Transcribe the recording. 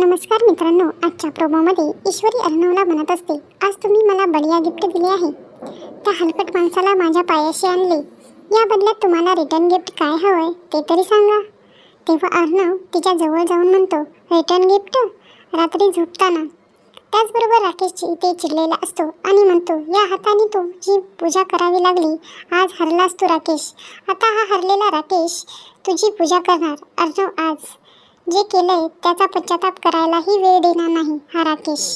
नमस्कार मित्रांनो आजच्या प्रोमोमध्ये ईश्वरी अर्णवला म्हणत असते आज तुम्ही मला बढिया गिफ्ट दिले आहे. त्या हलकट माणसाला माझ्या पायाशी आणले. या बदल्यात तुम्हाला रिटर्न गिफ्ट काय हवंय ते तरी सांगा. तेव्हा अर्णव तिच्या जवळ जाऊन म्हणतो रिटर्न गिफ्ट रात्री झोपताना. त्याचबरोबर राकेशची इथे चिडलेला असतो आणि म्हणतो या हाताने तू जी पूजा करावी लागली. आज हरलास तू राकेश. आता हा हरलेला राकेश तुझी पूजा करणार. अर्णव आज जे केलंय त्याचा पश्चाताप करायलाही वेळ देणार नाही हा राकेश.